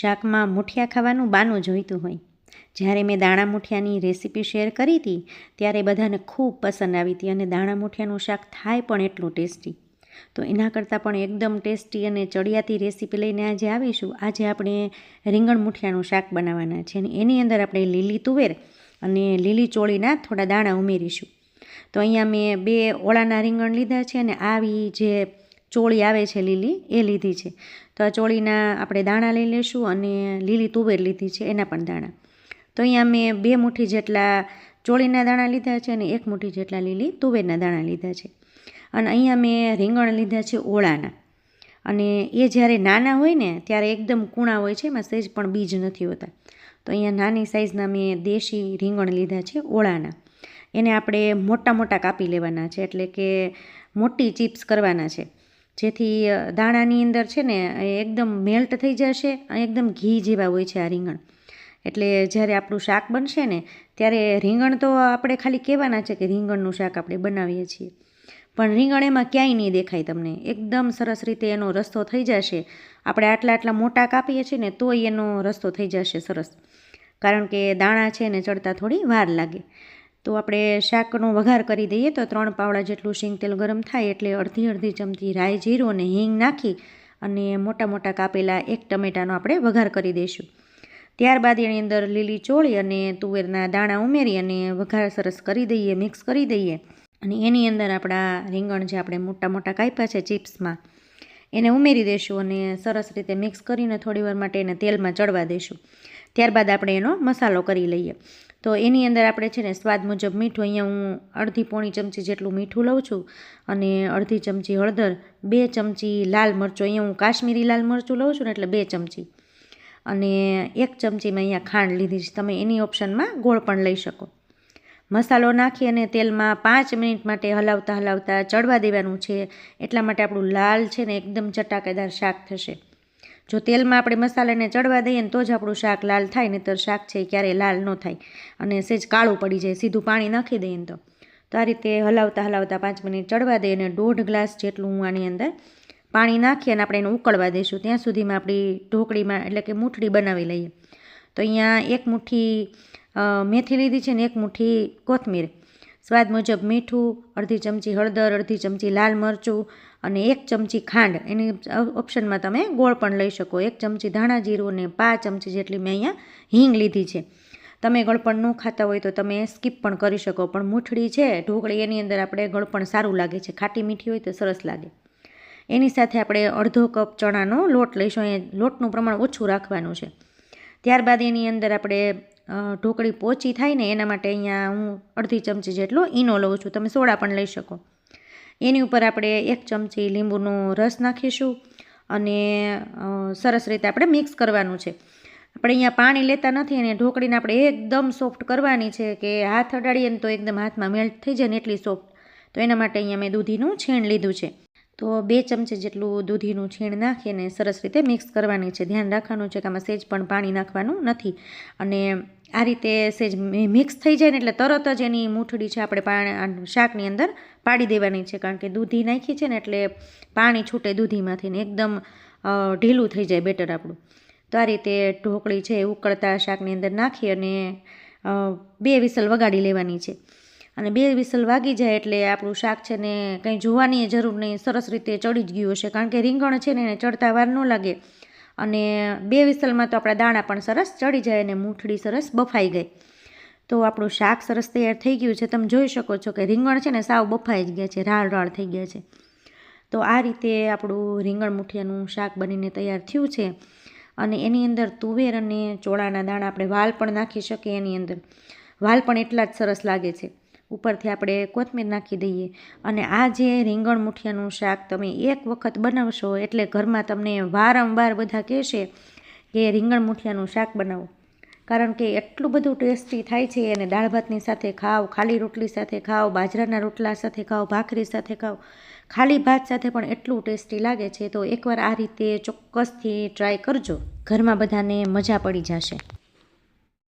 શાકમાં મુઠિયા ખાવાનું બાનું જોઈતું હોય. જ્યારે મેં દાણા મુઠિયાની રેસીપી શેર કરી હતી, ત્યારે બધાને ખૂબ પસંદ આવી હતી અને દાણા મુઠિયાનું શાક થાય પણ એટલું ટેસ્ટી. તો એના કરતાં પણ એકદમ ટેસ્ટી અને ચડિયાતી રેસીપી લઈને આજે આવીશું. આજે આપણે રીંગણ મુઠિયાનું શાક બનાવવાના છે અને એની અંદર આપણે લીલી તુવેર અને લીલી ચોળીના થોડા દાણા ઉમેરીશું. તો અહીંયા મેં બે ઓળાના રીંગણ લીધા છે અને આવી જે ચોળી આવે છે લીલી, એ લીધી છે. તો આ ચોળીના આપણે દાણા લઈ લઈશું અને લીલી તુવેર લીધી છે, એના પણ દાણા. તો અહીંયા મેં બે મુઠ્ઠી જેટલા ચોળીના દાણા લીધા છે અને એક મુઠ્ઠી જેટલા લીલી તુવેરના દાણા લીધા છે. અને અહીંયા મેં રીંગણ લીધા છે ઓળાના. અને એ જ્યારે નાના હોય ને, ત્યારે એકદમ કૂણા હોય છે, એમાં સહેજ પણ બીજ નથી હોતા. તો અહીંયા નાની સાઇઝના મેં દેશી રીંગણ લીધા છે ઓળાના. એને આપણે મોટા મોટા કાપી લેવાના છે, એટલે કે મોટી ચિપ્સ કરવાના છે. જેથી દાણાની અંદર છે ને એકદમ મેલ્ટ થઈ જશે એકદમ ઘી જેવા હોય છે આ રીંગણ. એટલે જ્યારે આપણું શાક બનશે ને, ત્યારે રીંગણ તો આપણે ખાલી કહેવાના છે કે રીંગણનું શાક આપણે બનાવીએ છીએ. પણ રીંગણ એમાં ક્યાંય નહીં દેખાય તમને. એકદમ સરસ રીતે એનો રસ્તો થઈ જશે. આપણે આટલા આટલા મોટા કાપીએ છીએ ને, તોય એનો રસ્તો થઈ જશે સરસ. કારણ કે દાણા છે ને, ચડતા થોડી વાર લાગે. તો આપણે શાકનો વઘાર કરી દઈએ તો ત્રણ પાવડા જેટલું શીંગ તેલ ગરમ થાય એટલે અડધી અડધી ચમચી રાઈ જીરું અને હિંગ નાખી અને મોટા મોટા કાપેલા એક ટમેટાનો આપણે વઘાર કરી દઈશું. ત્યારબાદ એની અંદર લીલી ચોળી અને તુવેરના દાણા ઉમેરી અને વઘાર સરસ કરી દઈએ, મિક્સ કરી દઈએ. અને એની અંદર આપણા રીંગણ જે આપણે મોટા મોટા કાપ્યા છે ચિપ્સમાં, એને ઉમેરી દઈશું અને સરસ રીતે મિક્સ કરીને થોડીવાર માટે એને તેલમાં ચડવા દઈશું. ત્યારબાદ આપણે એનો મસાલો કરી લઈએ. તો એની અંદર આપણે છે ને સ્વાદ મુજબ મીઠું, અહીંયા હું અડધી પોણી ચમચી જેટલું મીઠું લઉં છું અને અડધી ચમચી હળદર, બે ચમચી લાલ મરચું, અહીંયા હું કાશ્મીરી લાલ મરચું લઉં છું ને એટલે બે ચમચી. અને એક ચમચી મેં અહીંયા ખાંડ લીધી છે. તમે એની ઓપ્શનમાં ગોળ પણ લઈ શકો. મસાલો નાખી અને તેલમાં પાંચ મિનિટ માટે હલાવતા હલાવતા ચડવા દેવાનું છે. એટલા માટે આપણું લાલ છે ને એકદમ ચટાકેદાર શાક થશે. જો તેલમાં આપણે મસાલાને ચડવા દઈએ ને તો જ આપણું શાક લાલ થાય, નહીંતર શાક છે એ ક્યારેય લાલ ન થાય. અને સેજ કાળું પડી જાય, સીધું પાણી નાખી દઈએ ને તો. તો આ રીતે હલાવતા હલાવતા પાંચ મિનિટ ચડવા દઈએ અને દોઢ ગ્લાસ જેટલું હું આની અંદર પાણી નાખી અને આપણે એને ઉકળવા દઈશું. ત્યાં સુધીમાં આપણી ઢોકળીમાં એટલે કે મુઠડી બનાવી લઈએ. તો અહીંયા એક મુઠ્ઠી મેથી લીધી છે ને એક મુઠ્ઠી કોથમીર. સ્વાદ મુજબ મીઠું, અડધી ચમચી હળદર, અડધી ચમચી લાલ મરચું અને એક ચમચી ખાંડ. એની ઓપ્શનમાં તમે ગોળ પણ લઈ શકો. એક ચમચી ધાણા જીરું અને પાંચ ચમચી જેટલી મેં અહીંયા હિંગ લીધી છે. તમે ગળપણ ન ખાતા હોય તો તમે સ્કીપ પણ કરી શકો, પણ મૂઠડી છે, ઢોકળી એની અંદર આપણે ગળપણ સારું લાગે છે. ખાટી મીઠી હોય તો સરસ લાગે. એની સાથે આપણે અડધો કપ ચણાનો લોટ લઈશું. એ લોટનું પ્રમાણ ઓછું રાખવાનું છે. ત્યારબાદ એની અંદર આપણે ઢોકળી પોચી થાય ને એના માટે અહીંયા હું અડધી ચમચી જેટલો ઈનો લઉં છું. તમે સોડા પણ લઈ શકો. એની ઉપર આપણે એક ચમચી લીંબુનો રસ નાખીશું અને સરસ રીતે આપણે મિક્સ કરવાનું છે. આપણે અહીંયા પાણી લેતા નથી અને ઢોકળીને આપણે એકદમ સોફ્ટ કરવાની છે કે હાથ અડાડીએ ને તો એકદમ હાથમાં મેલ્ટ થઈ જાય ને એટલી સોફ્ટ. તો એના માટે અહીંયા મેં દૂધીનું છીણ લીધું છે. તો બે ચમચી જેટલું દૂધીનું છીણ નાખીને સરસ રીતે મિક્સ કરવાની છે. ધ્યાન રાખવાનું છે કે આમાં સેજ પણ પાણી નાખવાનું નથી. અને આ રીતે સેજ મિક્સ થઈ જાય ને એટલે તરત જ એની મૂઠડી છે આપણે પાણી શાકની અંદર પાડી દેવાની છે. કારણ કે દૂધી નાખી છે ને એટલે પાણી છૂટે દૂધીમાંથી ને એકદમ ઢીલું થઈ જાય બેટર આપણું. તો આ રીતે ઢોકળી છે ઉકળતા શાકની અંદર નાખી અને બે વિસલ વગાડી લેવાની છે. અને બે વિસલ વાગી જાય એટલે આપણું શાક છે ને કંઈ જોવાની જરૂર નહીં. સરસ રીતે ચડી જ ગયું હશે. કારણ કે રીંગણ છે ને એને ચડતા વાર ન લાગે. અને બે વિસલમાં તો આપણા દાણા પણ સરસ ચડી જાય અને મૂઠડી સરસ બફાઈ ગઈ. તો આપણું શાક સરસ તૈયાર થઈ ગયું છે. તમે જોઈ શકો છો કે રીંગણ છે ને સાવ બફાઈ જ ગયા છે, રાળ રાળ થઈ ગયા છે. તો આ રીતે આપણું રીંગણ મુઠિયાનું શાક બનીને તૈયાર થયું છે. અને એની અંદર તુવેર અને ચોળાના દાણા આપણે વાલ પણ નાખી શકીએ એની અંદર. વાલ પણ એટલા જ સરસ લાગે છે. ઉપરથી આપણે કોથમીર નાખી દઈએ. અને આ જે રીંગણ મુઠિયાનું શાક તમે એક વખત બનાવશો એટલે ઘરમાં તમને વારંવાર બધા કહેશે કે રીંગણ મુઠિયાનું શાક બનાવો. કારણ કે એટલું બધું ટેસ્ટી થાય છે અને દાળ ભાતની સાથે ખાઓ, ખાલી રોટલી સાથે ખાઓ, બાજરાના રોટલા સાથે ખાઓ, ભાખરી સાથે ખાઓ, ખાલી ભાત સાથે પણ એટલું ટેસ્ટી લાગે છે તો એકવાર આ રીતે ચોક્કસથી ટ્રાય કરજો. ઘરમાં બધાને મજા પડી જશે.